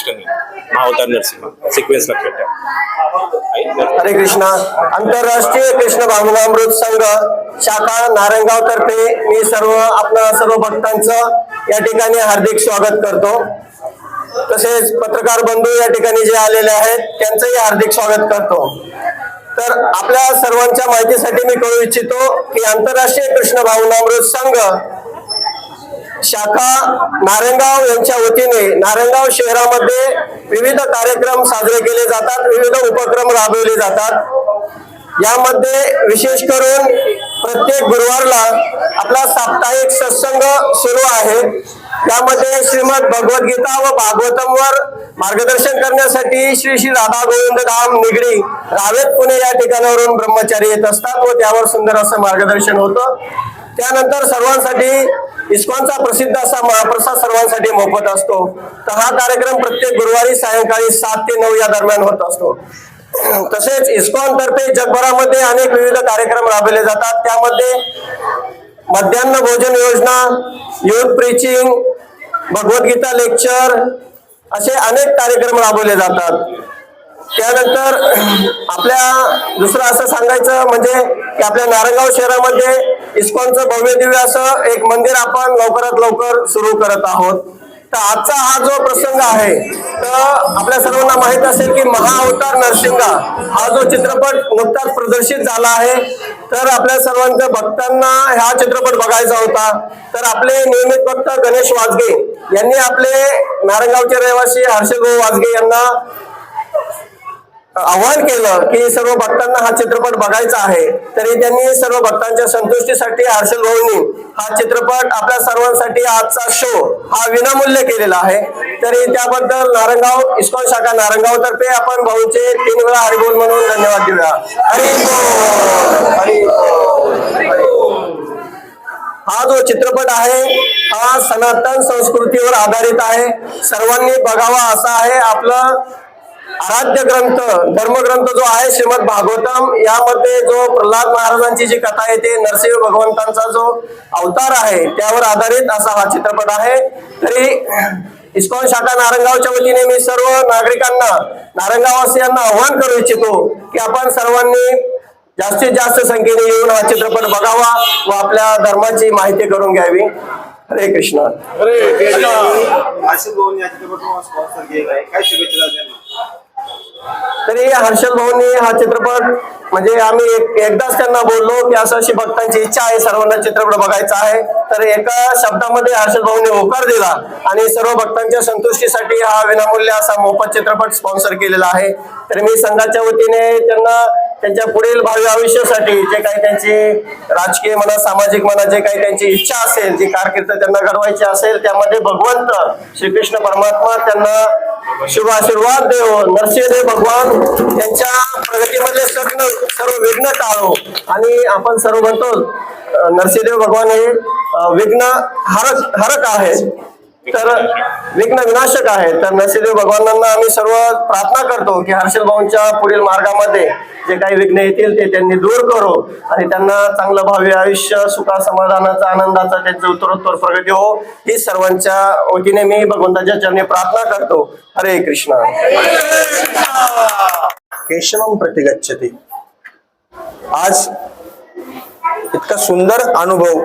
Janmashtami महाअवतार Narasimha sequence लक्षात ठेवा. हरे कृष्णा आंतरराष्ट्रीय कृष्ण भावनामृत संघ शाखा नारायणगाव तर्फे मी सर्व आपल्या सर्व भक्तांचं या ठिकाणी हार्दिक स्वागत करतो. तसेच पत्रकार बंधू या ठिकाणी जे आलेले आहेत त्यांचंही हार्दिक स्वागत करतो. तर आपल्या सर्वांच्या माहितीसाठी मी कळू इच्छितो की आंतरराष्ट्रीय कृष्ण भावनामृत संघ शाखा नारायणगाव यांच्या वतीने नारायणगाव शहरामध्ये विविध कार्यक्रम साजरे केले जातात विविध उपक्रम राबवले जातात. यामध्ये विशेष करून प्रत्येक गुरुवारला आपला साप्ताहिक सत्संग सुरू आहे. त्यामध्ये श्रीमद भगवद्गीता व भागवतमवर मार्गदर्शन करण्यासाठी श्री श्री राधा गोविंद धाम निगडी रावेत पुणे या ठिकाणावरून ब्रह्मचारी येत असतात व त्यावर सुंदर असं मार्गदर्शन होतं. त्यानंतर सर्वांसाठी इस्कॉनचा प्रसिद्ध असा महाप्रसाद सर्वांसाठी मोफत असतो. तर हा कार्यक्रम प्रत्येक गुरुवारी सायंकाळी सात ते नऊ या दरम्यान होत असतो. तसेच इस्कॉन तर्फे जगभरामध्ये अनेक विविध कार्यक्रम राबवले जातात. त्यामध्ये मध्यान्ह भोजन योजना युथ प्रीचिंग भगवद्गीता लेक्चर असे अनेक कार्यक्रम राबवले जातात. त्यानंतर आपल्या दुसरं असं सांगायचं म्हणजे की आपल्या नारायणगाव शहरामध्ये इस्कॉनचं भव्य दिव्य असं एक मंदिर आपण लवकरात लवकर सुरू करत आहोत. तर आजचा हा जो प्रसंग आहे तर आपल्या सर्वांना माहीत असेल की महाअवतार नरसिंगा हा जो चित्रपट नुकताच प्रदर्शित झाला आहे. तर आपल्या सर्वांच्या भक्तांना हा चित्रपट बघायचा होता. तर आपले नियमित भक्त गणेश वाजगे यांनी आपले नारायणगावचे रहिवासी हर्षभाऊ वाजगे यांना आवाहन केलं की सर्व भक्तांना हा चित्रपट बघायचा आहे. तरी त्यांनी सर्व भक्तांच्या संतुष्टीसाठी हर्षल भाऊंनी हा चित्रपट आपल्या सर्वांसाठी आजचा शो हा विनामूल्य केलेला आहे. तरी त्याबद्दल नारंगाव इस्कॉन शाखा नारंगाव तर्फे आपण भाऊचे तीन वेळा हरिबोल म्हणून धन्यवाद देऊया. हरी हा जो चित्रपट आहे हा सनातन संस्कृतीवर आधारित आहे. सर्वांनी बघावा असा आहे आपलं आराध्य ग्रंथ धर्मग्रंथ जो आहे श्रीमद भागवतम यामध्ये जो प्रल्हाद महाराजांची जी कथा येते नरसिंह भगवंतांचा जो अवतार आहे त्यावर आधारित असा हा चित्रपट आहे. तरी इस्कॉन शाखा नारंगावच्या वतीने मी सर्व नागरिकांना नारंगावासियांना आव्हान करू इच्छितो की आपण सर्वांनी जास्तीत जास्त संख्येने येऊन हा चित्रपट बघावा व आपल्या धर्माची माहिती करून घ्यावी. हरे कृष्ण. आशिष भाऊनी तरी हर्षल भाऊनी हा चित्रपट म्हणजे आम्ही एक एकदाच त्यांना बोललो की असं अशी भक्तांची इच्छा आहे सर्वांना चित्रपट बघायचा आहे. तर एका शब्दामध्ये हर्षल भाऊनी होकार दिला आणि सर्व भक्तांच्या संतुष्टीसाठी हा विनामूल्य असा मोफत चित्रपट स्पॉन्सर केलेला आहे. तर मी संघाच्या वतीने त्यांना त्यांच्या पुढील भावी आयुष्यासाठी जे काही त्यांची राजकीय म्हणा सामाजिक म्हणा जे काही त्यांची इच्छा असेल जी कारकीर्द त्यांना घडवायची असेल त्यामध्ये भगवंत श्रीकृष्ण परमात्मा त्यांना शुभ आशीर्वाद देव नरसिंहदेव भगवान त्यांच्या प्रगतीमध्ये सगळं सर्व विघ्न टाळो. आणि आपण सर्व म्हणतो नरसिंहदेव भगवान हे विघ्न हरक हरक आहे तर विघ्न विनाशक आहे. तर नरसिंहदेव भगवानांना आम्ही सर्व प्रार्थना करतो की हर्षल भाऊंच्या पुढील मार्गामध्ये जे काही विघ्न येतील ते त्यांनी दूर करो आणि त्यांना चांगलं भावी आयुष्य सुखा समाधानाचा आनंदाचा त्यांचं उत्तरोत्तर प्रगती हो. ही सर्वांच्या वतीने मी भगवंताच्या चरणी प्रार्थना करतो. हरे कृष्ण. केशवम प्रतिगच्छति. आज इतका सुंदर अनुभव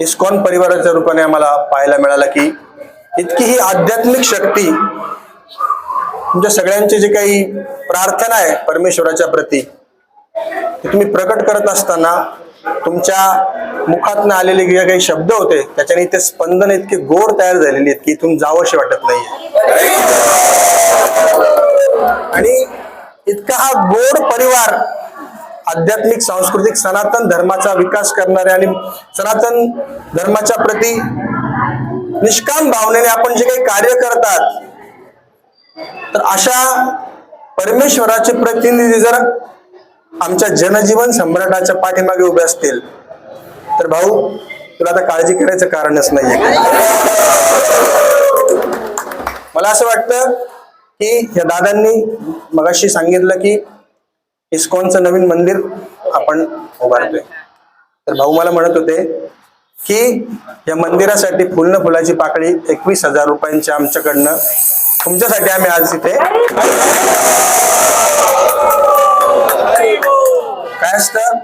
इस्कॉन परिवाराच्या रूपाने आम्हाला पाहायला मिळाला की इतकी ही आध्यात्मिक शक्ती तुमच्या सगळ्यांची जी काही प्रार्थना आहे परमेश्वराच्या प्रती ती तुम्ही प्रकट करत असताना तुमच्या मुखातनं आलेले जे काही शब्द होते त्याच्याने ते स्पंदन इतके गोड तयार झालेली आहेत की इथून जावंशी वाटत नाहीये. आणि इतका हा गोड परिवार आध्यात्मिक सांस्कृतिक सनातन धर्माचा विकास करणारे आणि सनातन धर्माच्या प्रती निष्काम भावनेने आपण जे काही कार्य करतात तर अशा परमेश्वराचे प्रतिनिधी जर आमच्या जनजीवन सम्राटाच्या पाठीमागे उभे असतील तर भाऊ तुला आता काळजी करायचं कारणच नाहीये. मला असं वाटतं की या दादांनी मगाशी सांगितलं की इस्कॉनचं नवीन मंदिर आपण उभारतोय. तर भाऊ मला म्हणत होते की या मंदिरासाठी फुलनं फुलाची पाकळी एकवीस हजार रुपयांची आमच्याकडनं. तुमच्यासाठी आम्ही आज इथे काय असतं?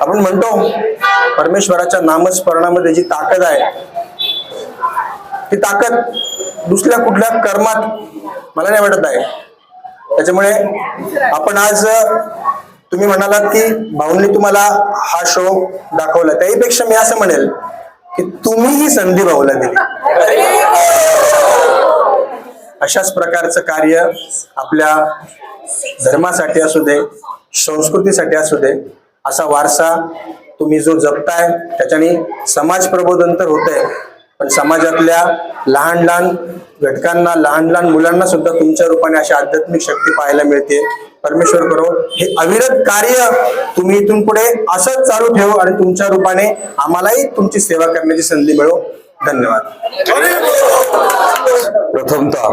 आपण म्हणतो परमेश्वराच्या नामस्मरणामध्ये जी ताकद आहे ती ताकद दुसऱ्या कुठल्या कर्मात मला नाही वाटत आहे. त्याच्यामुळे आपण आज तुम्ही म्हणालात की भाऊंनी तुम्हाला हा शो दाखवला. त्याहीपेक्षा मी असं म्हणेल की तुम्ही ही संधी भाऊला दिली. अशाच प्रकारचं कार्य आपल्या धर्मासाठी असू दे संस्कृतीसाठी असू दे असा वारसा तुम्ही जो जपताय त्याच्याने समाज प्रबोधन तर होतंय. पण समाजातल्या लहान लहान घटकांना लहान लहान मुलांना सुद्धा तुमच्या रूपाने अशी आध्यात्मिक शक्ती पाहायला मिळते. परमेश्वर करो हे अविरत कार्य तुम्ही इथून पुढे असंच चालू ठेवू आणि तुमच्या रूपाने आम्हालाही तुमची सेवा करण्याची संधी मिळो. धन्यवाद. प्रथमतः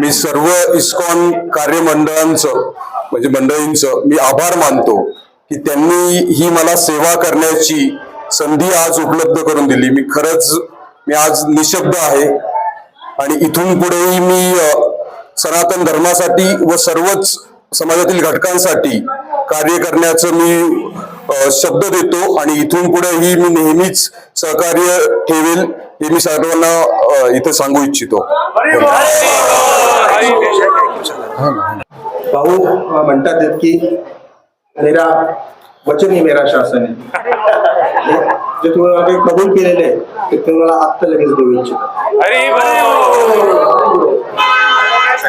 मी सर्व इस्कॉन कार्यमंडळांचं म्हणजे मंडळींचं मी आभार मानतो की त्यांनी ही मला सेवा करण्याची संधी आज उपलब्ध करून दिली. मी खरंच मी आज निशब्द आहे. आणि इथून पुढेही मी सनातन धर्मासाठी व सर्वच समाजातील घटकांसाठी कार्य करण्याचं मी शब्द देतो. आणि इथून पुढेही मी नेहमीच सहकार्य ठेवेल हे मी सर्वांना इथं इथे सांगू इच्छितो. भाऊ म्हणतात की मेरा वचन ही मेरा शासन आहे. जे तुम्हाला काही कबूल केलेले आहे ते तुम्हाला आत्ता लगेच देऊ इच्छितो.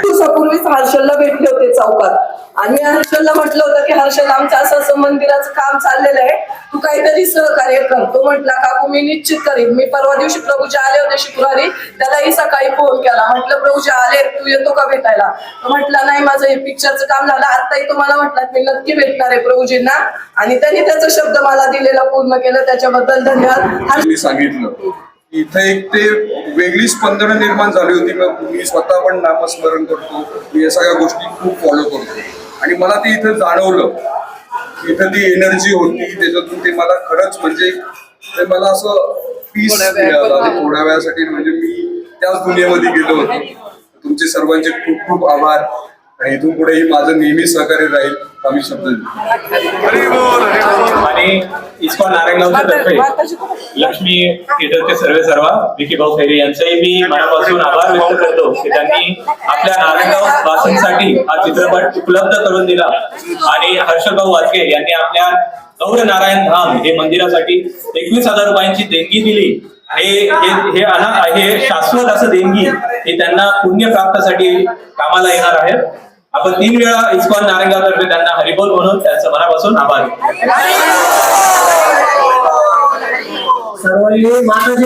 दिवसापूर्वीच हर्षलला भेटले होते चौकात. आणि हर्षलला म्हटलं होतं की हर्षल आमचं असं असं मंदिराचं काम चाललेलं आहे. तू काहीतरी सहकार्य कर. तो म्हटला काकू मी निश्चित करीन. मी परवा दिवशी प्रभूजी आले होते शुक्रवारी. त्यालाही सकाळी फोन केला. म्हटलं प्रभूजी आले. तू येतो का भेटायला? तो म्हटला नाही माझं हे पिक्चरचं काम झालं. आताही तुम्हाला म्हटलं मी नक्की भेटणार आहे प्रभूजींना. आणि त्यांनी त्याचा शब्द मला दिलेला पूर्ण केलं. त्याच्याबद्दल धन्यवाद. सांगितलं. इथे एक ते वेगळी स्पंदनं निर्माण झाली होती. मग मी स्वतः पण नामस्मरण करतो. मी या सगळ्या गोष्टी खूप फॉलो करतो. आणि मला ते इथं जाणवलं. इथं ती एनर्जी होती. त्याच्यातून ते मला खरंच म्हणजे ते मला असं पीस मिळालं. थोड्या वेळासाठी म्हणजे मी त्याच दुनियेमध्ये गेलो होतो. तुमचे सर्वांचे खूप खूप आभार. आणि इथून पुढेही माझं नेहमी सहकार्य राहील. आम्ही शब्द आणि इस्कॉन नारायणगावच्या तर्फे लक्ष्मी थिएटरचे सर्वे सर्वा. विकी भाऊ खैरे यांचेही मी मनापासून आभार व्यक्त करतो की त्यांनी आपल्या नारायणगाव वासींसाठी हा चित्रपट उपलब्ध करून दिला. आणि हर्षभाऊ वाचके यांनी आपल्या गौर नारायण धाम हे मंदिरासाठी एकवीस हजार रुपयांची देणगी दिली. हे हे हे अना हे शाश्वत असं देणगी हे त्यांना पुण्य प्राप्तीसाठी कामाला येणार आहे. आपण तीन वेळा इस्कॉन नारायणगाव तर्फे त्यांना हरिबोल म्हणून त्यांचं मनापासून आभार. सर्वांनी माताजी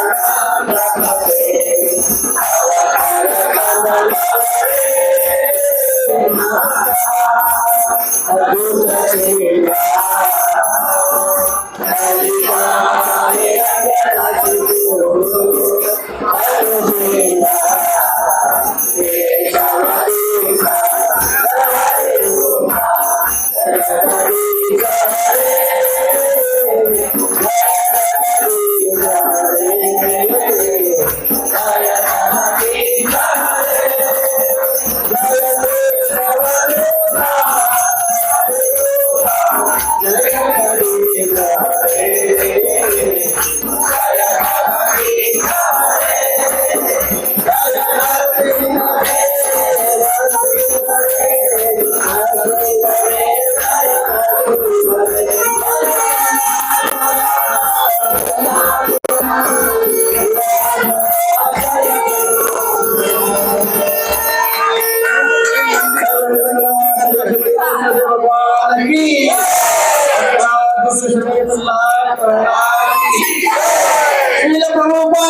Good. প্রভু